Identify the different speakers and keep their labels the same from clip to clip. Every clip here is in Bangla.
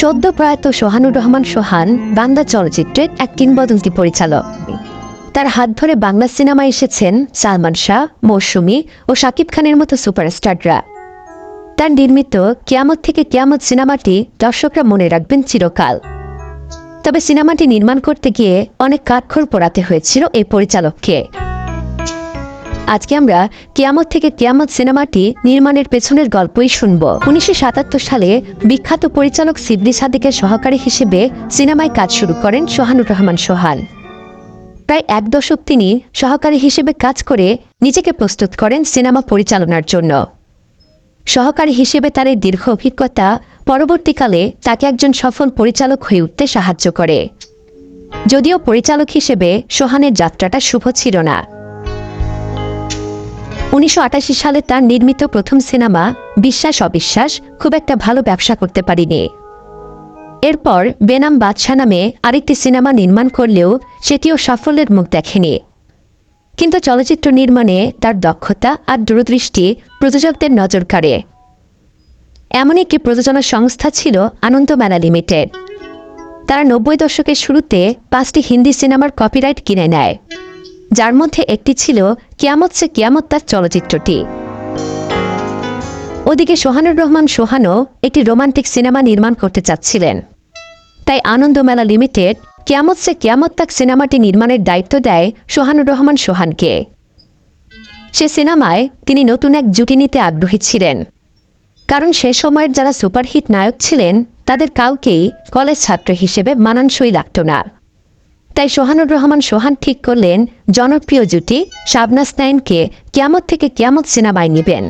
Speaker 1: সদ্য প্রয়াত সোহানুর রহমান সোহান বান্দা চলচ্চিত্রের এক কিংবদন্তি পরিচালক। তার হাত ধরে বাংলা সিনেমায় এসেছেন সালমান শাহ, মৌসুমী ও শাকিব খানের মতো সুপারস্টাররা। তার নির্মিত কিয়ামত থেকে কিয়ামত সিনেমাটি দর্শকরা মনে রাখবেন চিরকাল। তবে সিনেমাটি নির্মাণ করতে গিয়ে অনেক কাঠখড় পোড়াতে হয়েছিল এই পরিচালককে। আজকে আমরা কিয়ামত থেকে কিয়ামত সিনেমাটি নির্মাণের পেছনের গল্পই শুনব। উনিশশো সাতাত্তর সালে বিখ্যাত পরিচালক সিদ্দি সাদিকের সহকারী হিসেবে সিনেমায় কাজ শুরু করেন সোহানুর রহমান সোহান। প্রায় এক দশক তিনি সহকারী হিসেবে কাজ করে নিজেকে প্রস্তুত করেন সিনেমা পরিচালনার জন্য। সহকারী হিসেবে তার এই দীর্ঘ অভিজ্ঞতা পরবর্তীকালে তাকে একজন সফল পরিচালক হয়ে উঠতে সাহায্য করে। যদিও পরিচালক হিসেবে সোহানের যাত্রাটা শুভ ছিল না। উনিশশো আটাশি সালে তার নির্মিত প্রথম সিনেমা বিশ্বাস অবিশ্বাস খুব একটা ভালো ব্যবসা করতে পারিনি। এরপর বেনাম বাদশা নামে আরেকটি সিনেমা নির্মাণ করলেও সেটিও সাফল্যের মুখ দেখেনি। কিন্তু চলচ্চিত্র নির্মাণে তার দক্ষতা আর দূরদৃষ্টি প্রযোজকদের নজর কাড়ে। এমন একটি প্রযোজনা সংস্থা ছিল আনন্দমেলা লিমিটেড। তারা নব্বই দশকের শুরুতে পাঁচটি হিন্দি সিনেমার কপিরাইট কিনে নেয়। যার মধ্যে একটি ছিল কিয়ামত সে কিয়ামত তার চলচ্চিত্রটি। ওদিকে সোহানুর রহমান সোহানও একটি রোমান্টিক সিনেমা নির্মাণ করতে চাচ্ছিলেন। তাই আনন্দমেলা লিমিটেড কিয়ামত সে কিয়ামত তাক সিনেমাটি নির্মাণের দায়িত্ব দেয় সোহানুর রহমান সোহানকে। সে সিনেমায় তিনি নতুন এক জুটি নিতে আগ্রহী ছিলেন। কারণ সে সময়ের যারা সুপারহিট নায়ক ছিলেন, তাদের কাউকেই কলেজ ছাত্র হিসেবে মানানসই লাগত না। তাই সোহানুর রহমান সোহান ঠিক করলেন, জনপ্রিয় জুটি শাবনাস নাইনকে কিয়ামত থেকে কিয়ামত সিনেমায় নেবেন।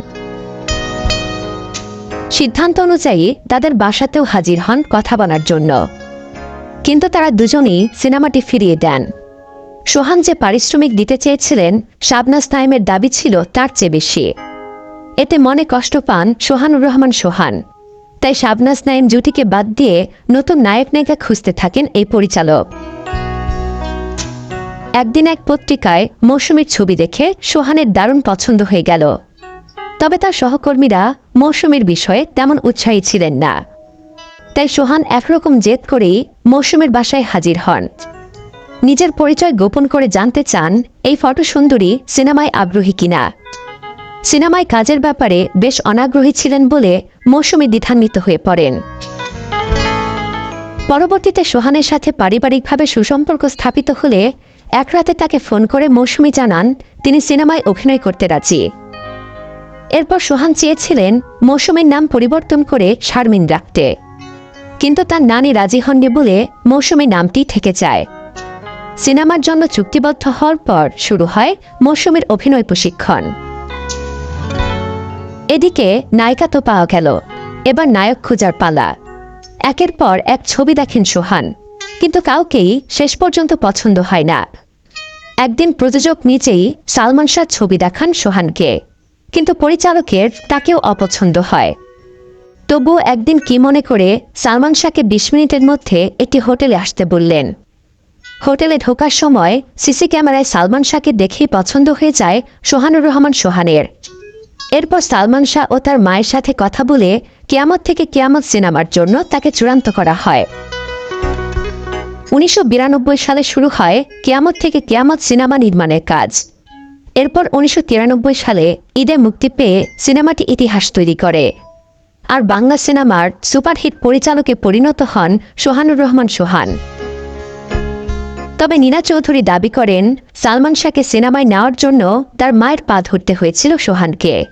Speaker 1: সিদ্ধান্ত অনুযায়ী তাদের বাসাতেও হাজির হন কথা বলার জন্য। কিন্তু তারা দুজনেই সিনেমাটি ফিরিয়ে দেন। সোহান যে পারিশ্রমিক দিতে চেয়েছিলেন, শাবনাস নাইমের দাবি ছিল তার চেয়ে বেশি। এতে মনে কষ্ট পান সোহানুর রহমান সোহান। তাই শাবনাস নাইম জুটিকে বাদ দিয়ে নতুন নায়ক নায়িকা খুঁজতে থাকেন এই পরিচালক। একদিন এক পত্রিকায় মৌসুমীর ছবি দেখে সোহানের দারুণ পছন্দ হয়ে গেল। তবে তার সহকর্মীরা মৌসুমীর বিষয়ে তেমন উৎসাহী ছিলেন না। তাই সোহান একরকম জেদ করেই মৌসুমীর বাসায় হাজির হন। নিজের পরিচয় গোপন করে জানতে চান এই ফটো সুন্দরী সিনেমায় আগ্রহী কিনা। সিনেমায় কাজের ব্যাপারে বেশ অনাগ্রহী ছিলেন বলে মৌসুমী দ্বিধান্বিত হয়ে পড়েন। পরবর্তীতে সোহানের সাথে পারিবারিকভাবে সুসম্পর্ক স্থাপিত হলে এক রাতে তাকে ফোন করে মৌসুমী জানান, তিনি সিনেমায় অভিনয় করতে রাজি। এরপর সোহান চেয়েছিলেন মৌসুমীর নাম পরিবর্তন করে শারমিন রাখতে। কিন্তু তার নানি রাজি হননি বলে মৌসুমী নামটি থেকে যায়। সিনেমার জন্য চুক্তিবদ্ধ হওয়ার পর শুরু হয় মৌসুমীর অভিনয় প্রশিক্ষণ। এদিকে নায়িকা তো পাওয়া গেল, এবার নায়ক খোঁজার পালা। একের পর এক ছবি দেখেন সোহান। কিন্তু কাউকেই শেষ পর্যন্ত পছন্দ হয় না। একদিন প্রযোজক নিজেই সালমান শাহ ছবি দেখান সোহানকে, কিন্তু পরিচালকের তাকেও অপছন্দ হয়। তবুও একদিন কি মনে করে সালমান শাহকে বিশ মিনিটের মধ্যে একটি হোটেলে আসতে বললেন। হোটেলে ঢোকার সময় সিসি ক্যামেরায় সালমান শাহকে দেখেই পছন্দ হয়ে যায় সোহানুর রহমান সোহানের। এরপর সালমান শাহ ও তার মায়ের সাথে কথা বলে কেয়ামত থেকে কেয়ামত সিনেমার জন্য তাকে চূড়ান্ত করা হয়। উনিশশো বিরানব্বই সালে শুরু হয় কেয়ামত থেকে কেয়ামত সিনেমা নির্মাণের কাজ। এরপর উনিশশো তিরানব্বই সালে ঈদে মুক্তি পেয়ে সিনেমাটি ইতিহাস তৈরি করে। আর বাংলা সিনেমার সুপারহিট পরিচালকে পরিণত হন সোহানুর রহমান সোহান। তবে নীনা চৌধুরী দাবি করেন, সালমান শাহকে সিনেমায় নেওয়ার জন্য তার মায়ের পা ধরতে হয়েছিল সোহানকে।